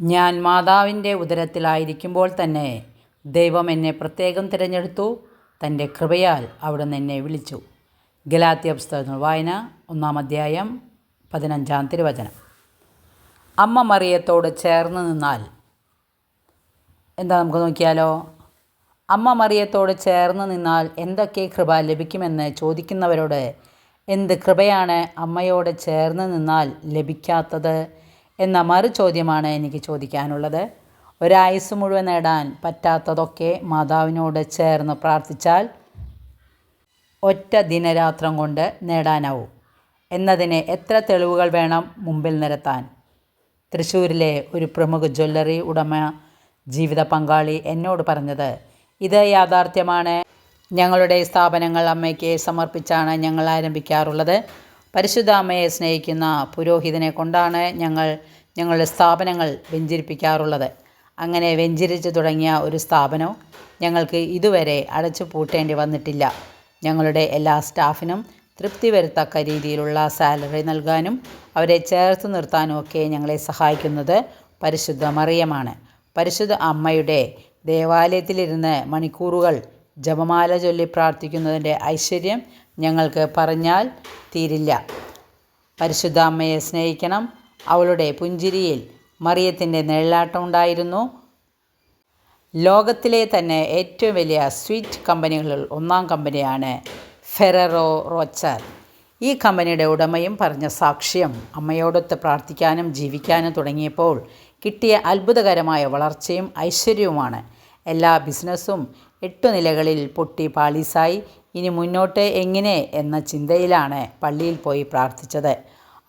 ഞാൻ മാതാവിന്റെ ഉദരത്തിലായിരിക്കുമ്പോൾ തന്നെ ദൈവം എന്നെ പ്രത്യേകം തിരഞ്ഞെടുത്തു. തന്റെ കൃപയാൽ അവിടുന്ന് എന്നെ വിളിച്ചു. ഗലാത്തിയ പുസ്തകങ്ങൾ വായന ഒന്നാം അധ്യായം പതിനഞ്ചാം തിരുവചനം. അമ്മ മറിയത്തോട് ചേർന്ന് നിന്നാൽ എന്താ നമുക്ക് നോക്കിയാലോ? അമ്മ മറിയത്തോട് ചേർന്ന് നിന്നാൽ എന്തൊക്കെ കൃപ ലഭിക്കുമെന്ന് ചോദിക്കുന്നവരോട് എന്ത് കൃപയാണ് അമ്മയോട് ചേർന്ന് നിന്നാൽ ലഭിക്കാത്തത്? എന്ന മറു ചോദ്യമാണ് എനിക്ക് ചോദിക്കാനുള്ളത്. ഒരായുസ് മുഴുവൻ നേടാൻ പറ്റാത്തതൊക്കെ മാതാവിനോട് ചേർന്ന് പ്രാർത്ഥിച്ചാൽ ഒറ്റ ദിനരാത്രം കൊണ്ട് നേടാനാവും. എന്നതിന് എത്ര തെളിവുകൾ വേണം മുമ്പിൽ നിരത്താൻ? തൃശ്ശൂരിലെ ഒരു പ്രമുഖ ജ്വല്ലറി ഉടമ ജീവിത പങ്കാളി എന്നോട് പറഞ്ഞത് ഇത് യാഥാർത്ഥ്യമാണ്. ഞങ്ങളുടെ സ്ഥാപനങ്ങൾ അമ്മയ്ക്ക് സമർപ്പിച്ചാണ് ഞങ്ങൾ ആരംഭിക്കാറുള്ളത്. പരിശുദ്ധ അമ്മയെ സ്നേഹിക്കുന്ന പുരോഹിതനെ കൊണ്ടാണ് ഞങ്ങൾ ഞങ്ങളുടെ സ്ഥാപനങ്ങൾ വെഞ്ചരിപ്പിക്കാറുള്ളത്. അങ്ങനെ വെഞ്ചരിച്ച് തുടങ്ങിയ ഒരു സ്ഥാപനം ഞങ്ങൾക്ക് ഇതുവരെ അടച്ചു പൂട്ടേണ്ടി വന്നിട്ടില്ല. ഞങ്ങളുടെ എല്ലാ സ്റ്റാഫിനും തൃപ്തി വരുത്തക്ക രീതിയിലുള്ള സാലറി നൽകാനും അവരെ ചേർത്ത് നിർത്താനും ഒക്കെ ഞങ്ങളെ സഹായിക്കുന്നത് പരിശുദ്ധ മറിയമാണ്. പരിശുദ്ധ അമ്മയുടെ ദേവാലയത്തിലിരുന്ന് മണിക്കൂറുകൾ ജപമാല ചൊല്ലി പ്രാർത്ഥിക്കുന്നതിന്റെ ഐശ്വര്യം ഞങ്ങൾക്ക് പറഞ്ഞാൽ തീരില്ല. പരിശുദ്ധ അമ്മയെ സ്നേഹിക്കണം. അവളുടെ പുഞ്ചിരിയിൽ മറിയത്തിന്റെ ഉണ്ടായിരുന്നു. ലോകത്തിലെ തന്നെ ഏറ്റവും വലിയ സ്വീറ്റ് കമ്പനികളിൽ ഒന്നാം കമ്പനിയാണ് ഫെററോ റോച്ചർ. ഈ കമ്പനിയുടെ ഉടമയും പറഞ്ഞ സാക്ഷ്യം അമ്മയോടൊത്ത് പ്രാർത്ഥിക്കാനും ജീവിക്കാനും തുടങ്ങിയപ്പോൾ കിട്ടിയ അത്ഭുതകരമായ വളർച്ചയും ഐശ്വര്യവുമാണ്. എല്ലാ ബിസിനസ്സും എട്ടു നിലകളിൽ പൊട്ടി പാളീസായി ഇനി മുന്നോട്ട് എങ്ങനെ എന്ന ചിന്തയിലാണ് പള്ളിയിൽ പോയി പ്രാർത്ഥിച്ചത്.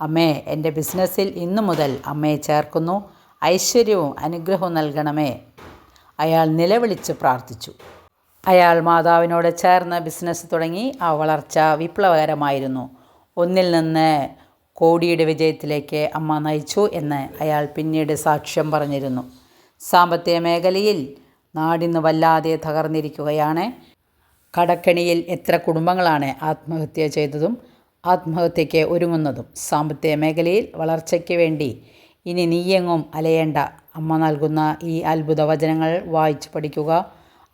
അമ്മേ എന്റെ ബിസിനസ്സിൽ ഇന്നു മുതൽ അമ്മയെ ചേർക്കുന്നു. ഐശ്വര്യവും അനുഗ്രഹവും നൽകണമേ. അയാൾ നിലവിളിച്ച് പ്രാർത്ഥിച്ചു. അയാൾ മാതാവിനോട് ചേർന്ന് ബിസിനസ് തുടങ്ങി. ആ വളർച്ച വിപ്ലവകരമായിരുന്നു. ഒന്നിൽ നിന്ന് കോടിയുടെ വിജയത്തിലേക്ക് അമ്മ നയിച്ചു എന്ന് അയാൾ പിന്നീട് സാക്ഷ്യം പറഞ്ഞിരുന്നു. സാമ്പത്തിക മേഖലയിൽ നാടിന്ന് വല്ലാതെ തകർന്നിരിക്കുകയാണ്. കടക്കണിയിൽ എത്ര കുടുംബങ്ങളാണ് ആത്മഹത്യ ചെയ്തതും ആത്മഹത്യയ്ക്ക് ഒരുങ്ങുന്നതും. സാമ്പത്തിക മേഖലയിൽ വളർച്ചയ്ക്ക് വേണ്ടി ഇനി നീയെങ്ങും അലയേണ്ട. അമ്മ നൽകുന്ന ഈ അത്ഭുത വചനങ്ങൾ വായിച്ച് പഠിക്കുക.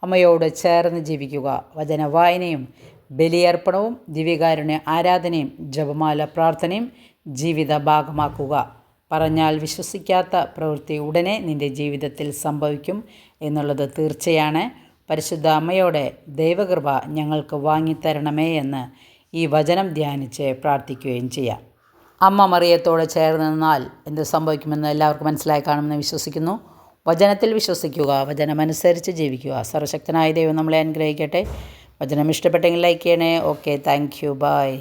അമ്മയോട് ചേർന്ന് ജീവിക്കുക. വചന വായനയും ബലിയർപ്പണവും ദിവ്യകാരുണ്യ ആരാധനയും ജപമാല പ്രാർത്ഥനയും ജീവിത ഭാഗമാക്കുക. പറഞ്ഞാൽ വിശ്വസിക്കാത്ത പ്രവൃത്തി ഉടനെ നിന്റെ ജീവിതത്തിൽ സംഭവിക്കും എന്നുള്ളത് തീർച്ചയാണ്. പരിശുദ്ധ അമ്മയോടെ ദൈവകൃപ ഞങ്ങൾക്ക് വാങ്ങിത്തരണമേ എന്ന് ഈ വചനം ധ്യാനിച്ച് പ്രാർത്ഥിക്കുകയും ചെയ്യാം. അമ്മ മറിയത്തോടെ ചേർന്ന് നിന്നാൽ എന്ത് സംഭവിക്കുമെന്ന് എല്ലാവർക്കും മനസ്സിലായി കാണുമെന്ന് വിശ്വസിക്കുന്നു. വചനത്തിൽ വിശ്വസിക്കുക വചനമനുസരിച്ച് ജീവിക്കുക. സർവശക്തനായ ദൈവം നമ്മളെ അനുഗ്രഹിക്കട്ടെ. വചനം ഇഷ്ടപ്പെട്ടെങ്കിൽ ലൈക്ക് ചെയ്യണേ. Okay thank you. ബൈ.